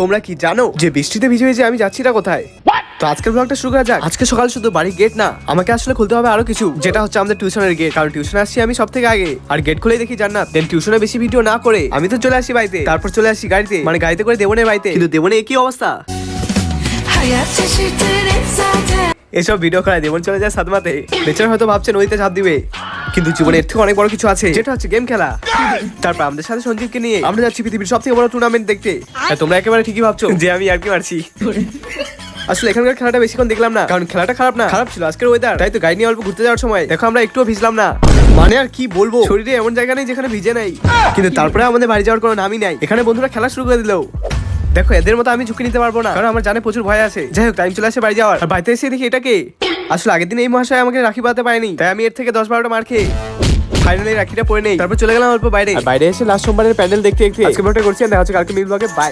তোমরা কি জানো যে বৃষ্টিতে ভিজে ভিজে আমি যাচ্ছি না কোথায়? তো আজকের ব্লগটা শুরু করা যাক। আজকে সকাল শুধু বাড়ির গেট না আমাকে আসলে খুলতে হবে আরও কিছু যেটা হচ্ছে আমাদের টিউশনের গেট কারণ টিউশনে আসছি আমি সব থেকে আগে। আর গেট খুলেই দেখি জান্নাত। দেন টিউশনে বেশি ভিডিও না করে আমি তো চলে আসি বাড়িতে। তারপর চলে আসি গাড়িতে। মানে গাড়িতে করে দেবনের বাড়িতে। কিন্তু দেবনে একই অবস্থা। এসব ভিডিও করায় দেবন চলে যায় সাদমাতে। বেচারা হয়তো ভাবছে নদীতে ঝাঁপ দিবে। কিন্তু জীবনে এর থেকে অনেক বড় কিছু আছে। যেটা হচ্ছে গেম খেলা। তারপর আমাদের সাথে সঞ্জীবকে নিয়ে আমরা যাচ্ছি পৃথিবীর সব থেকে বড় টুর্নামেন্ট দেখতে। আর তোমরা একেবারে ঠিকই ভাবছ যে আমি আর কি মারছি। আসলে এখানকার খেলাটা বেশিক্ষণ দেখলাম না। কারণ খেলাটা খারাপ না। খারাপ ছিল আজকের ওয়েদার তাই তো গাড়ি নিয়ে অল্প ঘুরতে যাওয়ার সময়। দেখো আমরা একটুও ভিজলাম না। মানে আর কি বলব? শরীরে এমন জায়গা নেই যেখানে ভিজে নাই। কিন্তু তারপরে আমাদের বাড়ি যাওয়ার কোনো নামই নাই। এখানে বন্ধুরা খেলা শুরু করে দিলো। দেখো এদের মতো আমি ঝুঁকি নিতে পারব না। কারণ আমার জানে প্রচুর ভয় আছে। যাই হোক টাইম চলে আসে বাড়ি যাওয়ার। আর বাড়িতে এসে দেখি এটাকে আসলে আগের দিন এই মহাশয় আমাকে রাখি পাতে পারেনি তাই আমি এর থেকে দশ বারোটা মার খেয়ে ফাইনালি রাখিটা পরে নেই। তারপর চলে গেলাম অল্প বাইরে। বাইরে এসে লাস্ট সোমবারের প্যান্ডেল দেখতে দেখতে আজকে করছি দেখা হচ্ছে কালকে মিল ব্লগে বাই